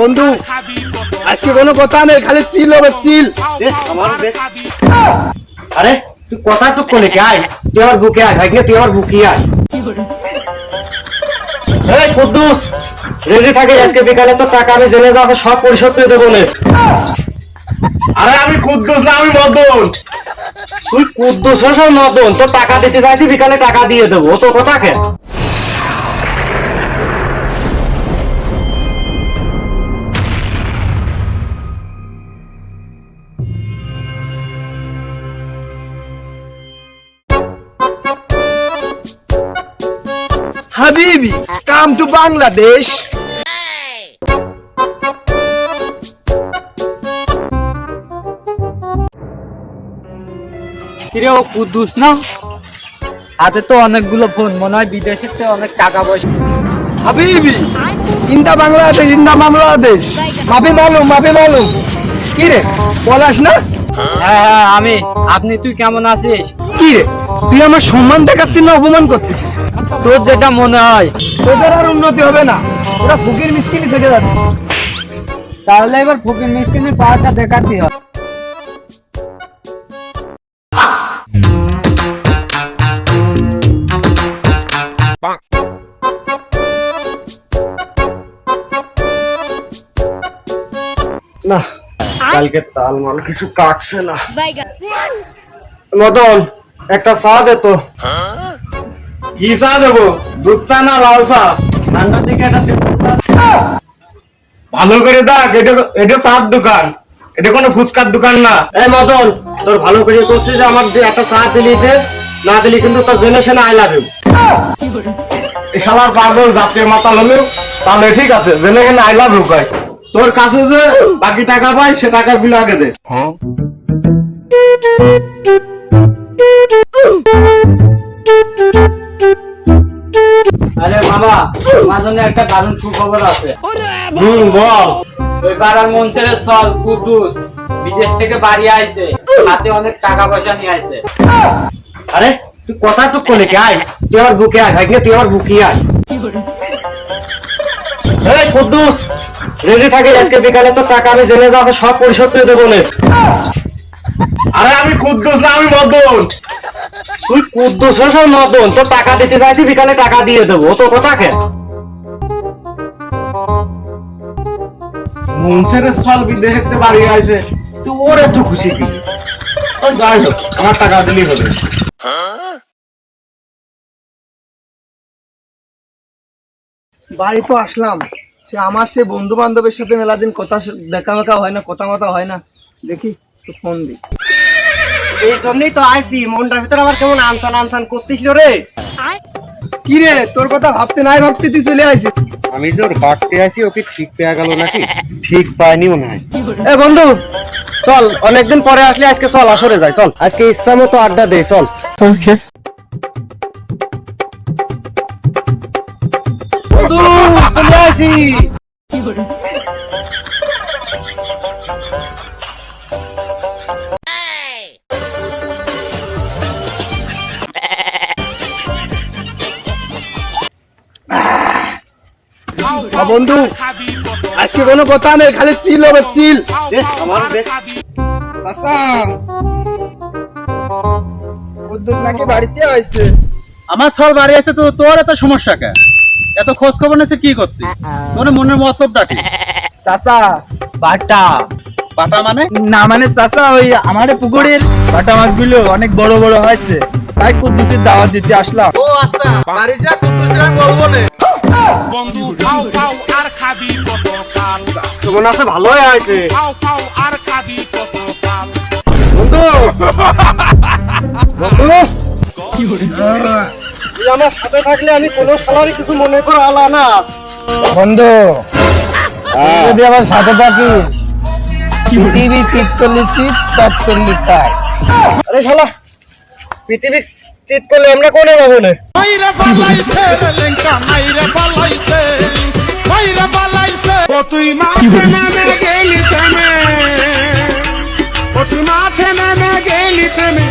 বন্ধু আজকে কোনো কথা নেই খালি চিল হবে চিল আরে তুই কথা টুক কোনে কে আয়? তুই আমার বুকে আয় ভাই তুই আমার বুকে আয়। এই কুদ্দুস রেডি থাকে আজকে বিকালে? তো টাকা আমি জেনে যাচ্ছে সব পরিশোধ করে দেবো আরে আমি কুদ্দুস না আমি মদন। তুই কুদ্দুস হোসেন মদন তোর টাকা দিতে চাইছি বিকালে টাকা দিয়ে দেবো। ও তো কথা কে? হাবিবি কাম টু বাংলাদেশ কিরে ও কুদ্দুস না? হাতে তো অনেকগুলো ফোন মনে হয় বিদেশের তো অনেক টাকা পয়সা। হাবিবি ইন্দা বাংলাদেশ ইন্দা বাংলাদেশ। মাপে মালুম মাপে মালুম। কি রে বলাস না? হ্যাঁ হ্যাঁ আমি। আপনি তুই কেমন আছিস? কি রে তুই আমার সম্মান দেখাচ্ছিস না অপমান করতেছিস? তোর যেটা মনে হয়। তোদের আর উন্নতি হবে না। ওরা ফুকির মিসকিনি থেকে যাবে। তাহলে এবার ফকির মিসকিনের পাওয়ারটা দেখাতে হবে। না কালকে তাল মাল কিছু কাটছে না. মদন একটা চা দে তো। কি চা দেবো? দুধ চা না লাল চা? ঠান্ডার দিকে দে। ভালো করে দেখ এটা এটা চার দোকান। এটা কোনো ফুচকার দোকান না। এই মদন তোর ভালো করে করছিস যে আমার একটা চা দিলি দে না দিলি কিন্তু তোর জেনারেশনে আই লাভ ইউ এই শালার পাগল জাতীয় মাতাল হলেও। তাহলে ঠিক আছে জেনে আই লাভ ইউ কয় তোর কাছে যে বাকি টাকা পাই সে টাকাগুলো আগে দে। আরে বাবা তোমার জন্য একটা দারুণ সুখবর আছে। হুম বল। ওই পাড়ার মনসের সল কুদ্দুস বিদেশ থেকে বাড়ি আইছে হাতে অনেক টাকা পয়সা নিয়ে আইছে। আরে তুই কথা টুক কোনে কে? আয় তুই আমার বুকে আয় ভাই তুই আমার বুকে আয়। এই কুদ্দুস রেডি থাকে আজকে বিকালে? তো টাকা আমি জেনে যাচ্ছে সব পরিশোধ করে দেবো আরে আমি কুদ্দুস না আমি মদন। তুই কুদ্দুস হোসেন মদন তোর টাকা দিতে চাইছি বিকালে টাকা দিয়ে দেবো তো কথা কে? মনসের সাল বাড়ি আইছে তুই ওর এত খুশি কি? যাই হোক আমার টাকা দিলেই হবে। বাড়ি তো আসলাম। সে আমার সে বন্ধু বান্ধবের সাথে মেলা দিন কথা দেখা মেকা হয় না কথা মতা হয় না। দেখি তো ফোন দি এই জন্যই তো আইছি মনটার ভিতরে আমার কেমন আনসান আনসান করতেছিল রে। কি রে তোর কথা ভাবতে নাই ভাবতে তুই চলে আইছিস। আমি ওর বাড়তে আছি ওকে ঠিক পেয়ে গেল নাকি? ঠিক পাইনি মনে হয়। এ বন্ধু চল অনেকদিন পরে আসলে আজকে চল আসরে যাই চল। আজকে ইচ্ছা মতো আড্ডা দে চল। বন্ধু চলে আসি বন্ধু আজকে কোনো কথা নেই খালি চিল হবে চিল। নাকি বাড়িতে আইছে? আমার সব বাড়ি আছে তো তোর এত সমস্যা কে? এত খোঁজ খবর কি করছিস তোর মনের মতলব ডাকি। চাচা বাটা। পাটা মানে? না মানে চাচা ওই আমার পুকুরের বাটা মাছগুলো অনেক বড় বড় হয়েছে। তাই কুদ্দুসের দাওয়াত দিতে আসলাম। ও আচ্ছা। বাড়ি যা কুদ্দুসের বলব না। বন্ধু খাও খাও আর খাবি কত কাল? কেমন আছে ভালোই আছে খাও খাও আর খাবি কত কাল? বন্ধু! বন্ধু! তুই আমার সাথে থাকলে আমি কোনো সালারই কিছু মনে করে আলা না। বন্ধু যদি আমার সাথে থাকিস টিভি চিট করলি চিট কাট করলি কাট আরে শালা পৃথিবী চিত করলে আমরা কোনে যাব না? মাইরা পালাইছে রে লেঙ্কা, মাইরা পালাইছে মাইরা পালাইছে। ও তুই মাঠে নামে গেলি তুমি ও তুই মাঠে নামে গেলি থেমে।